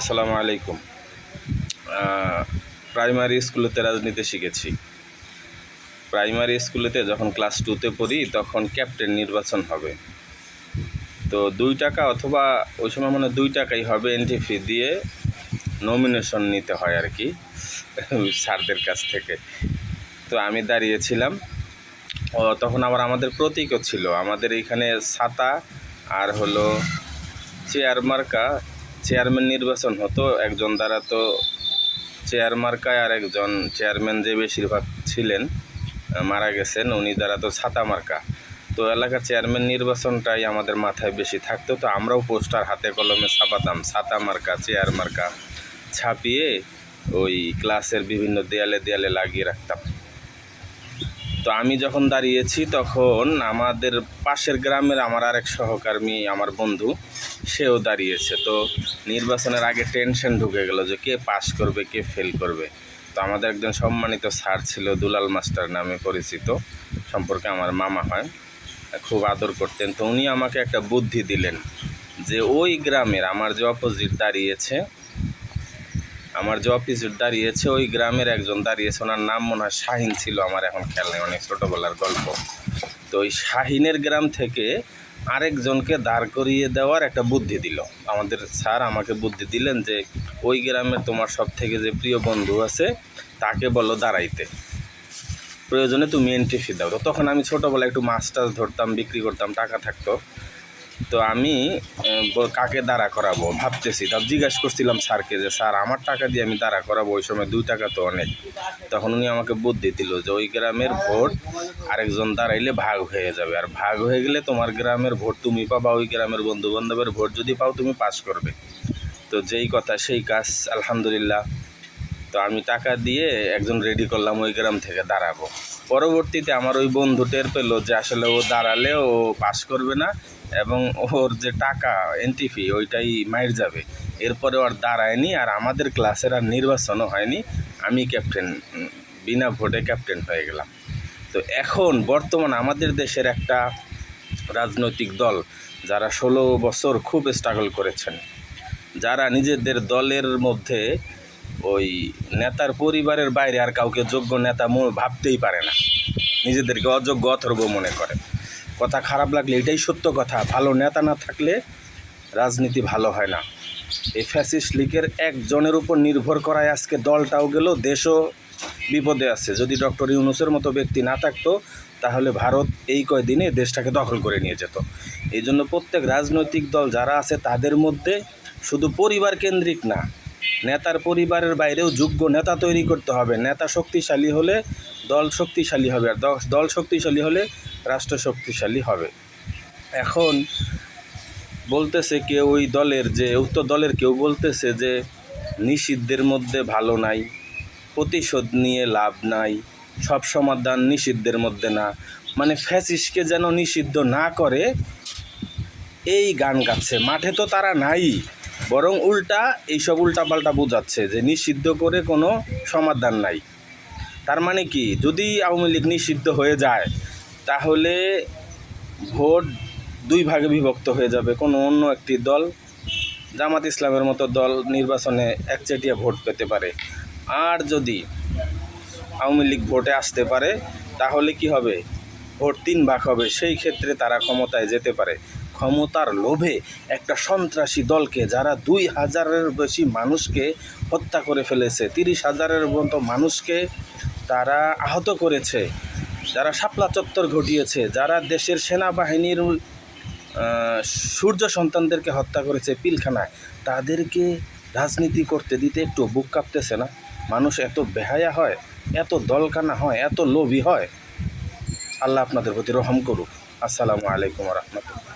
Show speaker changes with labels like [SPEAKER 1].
[SPEAKER 1] আসসালামু আলাইকুম। প্রাইমারি স্কুলেতে রাজনীতি শিখেছি। প্রাইমারি স্কুলেতে যখন ক্লাস টুতে পড়ি, তখন ক্যাপ্টেন নির্বাচন হবে। তো দুই টাকা অথবা ওই সময় মানে দুই টাকাই হবে এন্ট্রি ফি দিয়ে নমিনেশন নিতে হয় আর কি, স্যারদের কাছ থেকে। তো আমি দাঁড়িয়েছিলাম। ও তখন আবার আমাদের প্রতীকও ছিল। আমাদের এইখানে ছাতা আর হলো চেয়ার মার্কা চেয়ারম্যান নির্বাচন হতো, একজন দ্বারা তো চেয়ার মার্কায় আর একজন চেয়ারম্যান যে বেশিরভাগ ছিলেন মারা গেছেন, উনি দ্বারা তো ছাতা মার্কা। তো এলাকার চেয়ারম্যান নির্বাচনটাই আমাদের মাথায় বেশি থাকতো, তো আমরাও পোস্টার, হাতে কলমে ছাপাতাম, ছাতা মার্কা চেয়ার মার্কা ছাপিয়ে ওই ক্লাসের বিভিন্ন দেয়ালে দেয়ালে লাগিয়ে রাখতাম। তো আমি যখন দাঁড়িয়েছি তখন আমাদের পাশের গ্রামের আমার আরেক সহকর্মী, আমার বন্ধু সেও দাঁড়িয়েছে। তো নির্বাচনের আগে টেনশন ঢুকে গেল যে কে পাশ করবে, কে ফেল করবে। তো আমাদের একজন সম্মানিত স্যার ছিল দুলাল মাস্টার নামে পরিচিত, সম্পর্কে আমার মামা হয়, খুব আদর করতেন। তো উনি আমাকে একটা বুদ্ধি দিলেন যে ওই গ্রামের আমার যে অপোজিট দাঁড়িয়েছে, আমার যে অফিসে দাঁড়িয়েছে, ওই গ্রামের একজন দাঁড়িয়েছে। ওনার নাম মনে হয় শাহিন ছিল আমার এখন নেই, অনেক ছোটোবেলার গল্প। তো ওই শাহিনের গ্রাম থেকে আরেকজনকে দাঁড় করিয়ে দেওয়ার একটা বুদ্ধি দিল। আমাদের স্যার আমাকে বুদ্ধি দিলেন যে, ওই গ্রামের তোমার সব থেকে যে প্রিয় বন্ধু আছে, তাকে বলো দাঁড়াইতে। প্রয়োজনে তুমি এন্ট্রি ফি দাও। তখন আমি ছোটোবেলায় একটু মাছ টাছ ধরতাম, বিক্রি করতাম, টাকা থাকতো। তো আমি কাকে দাঁড়া করাবো? ভাবতেছি। তা জিজ্ঞাসা করছিলাম স্যারকে যে, স্যার, আমার টাকা দিয়ে আমি দাঁড়া করাবো, ওই সময় দুই টাকা তো অনেক। তখন উনি আমাকে বুদ্ধি দিল যে, ওই গ্রামের ভোট আরেকজন দাঁড়াইলে ভাগ হয়ে যাবে। আর ভাগ হয়ে গেলে তোমার গ্রামের ভোট তুমি পাবা, ওই গ্রামের বন্ধু বান্ধবের ভোট যদি পাও, তুমি পাস করবে। তো যেই কথা, সেই কাজ, আলহামদুলিল্লাহ। তো আমি টাকা দিয়ে একজন রেডি করলাম ওই গ্রাম থেকে দাঁড়াবো। পরবর্তীতে আমার ওই বন্ধু টের পেল যে, আসলে ও দাঁড়ালে ও পাস করবে না। এবং ওর যে টাকা এন্ট্রি ফি ওইটাই মাইর যাবে। এরপরে ওর দাঁড়ায়নি আর আমাদের ক্লাসের আর নির্বাচনও হয়নি। আমি ক্যাপ্টেন বিনা ভোটে ক্যাপ্টেন হয়ে গেলাম। তো এখন বর্তমান আমাদের দেশের একটা রাজনৈতিক দল যারা ষোলো বছর খুব স্ট্রাগল করেছেন। যারা নিজেদের দলের মধ্যে ওই নেতার পরিবারের বাইরে আর কাউকে যোগ্য নেতা ভাবতেই পারে না। নিজেদেরকে অযোগ্য অথর্ব মনে করে। কথা খারাপ লাগলে এটাই সত্য কথা। ভালো নেতা না থাকলে রাজনীতি ভালো হয় না। এই ফ্যাসিস্ট লীগের একজনের উপর নির্ভর করায় আজকে দলটাও গেল, দেশও বিপদে আছে। যদি ডক্টর ইউনুসের মতো ব্যক্তি না থাকতো, তাহলে ভারত এই কয়দিনে দেশটাকে দখল করে নিয়ে যেত। এই জন্য প্রত্যেক রাজনৈতিক দল যারা আছে, তাদের মধ্যে শুধু পরিবার কেন্দ্রিক না, নেতার পরিবারের বাইরেও যোগ্য নেতা তৈরি করতে হবে। নেতা শক্তিশালী হলে দল শক্তিশালী হবে, আর দল শক্তিশালী হলে রাষ্ট্র শক্তিশালী হবে। এখন বলতেছে কেউ ওই দলের যে, উত্তর দলের কেউ বলতেছে যে, নিষিদ্ধের মধ্যে ভালো নাই, প্রতিশোধ নিয়ে লাভ নাই, সব সমাধান নিষিদ্ধের মধ্যে না। মানে ফ্যাসিসকে যেন নিষিদ্ধ না করে, এই গান গাচ্ছে। মাঠে তো তারা নাই, বরং উল্টা, এইসব উল্টাপাল্টা বোঝাচ্ছে যে নিষিদ্ধ করে কোনো সমাধান নাই। তার মানে কি? যদি আওয়ামী লীগ নিষিদ্ধ হয়ে যায় তাহলে ভোট দুই ভাগে বিভক্ত হয়ে যাবে। কোনো অন্য একটি দল জামাত ইসলামের মতো দল নির্বাচনে একচেটিয়া ভোট পেতে পারে। আর যদি আওয়ামী লীগ ভোটে আসতে পারে, তাহলে কি হবে? ভোট তিন ভাগ হবে। সেই ক্ষেত্রে তারা ক্ষমতায় যেতে পারে। ক্ষমতার লোভে একটা সন্ত্রাসী দলকে যারা দুই হাজারের বেশি মানুষকে হত্যা করে ফেলেছে, তিরিশ হাজারের মতো মানুষকে তারা আহত করেছে যারা শাপলা চত্বর ঘটিয়েছে, যারা দেশের সেনাবাহিনীর সূর্য সন্তানদেরকে হত্যা করেছে পিলখানায়, তাদেরকে রাজনীতি করতে দিতে একটু বুক কাঁপতেছে না? মানুষ এত বেহায়া হয়, এত দলকানা হয়, এত লোভী হয়। আল্লাহ আপনাদের প্রতি রহম করুক। আসসালামু আলাইকুম রহমতুল্লাহ।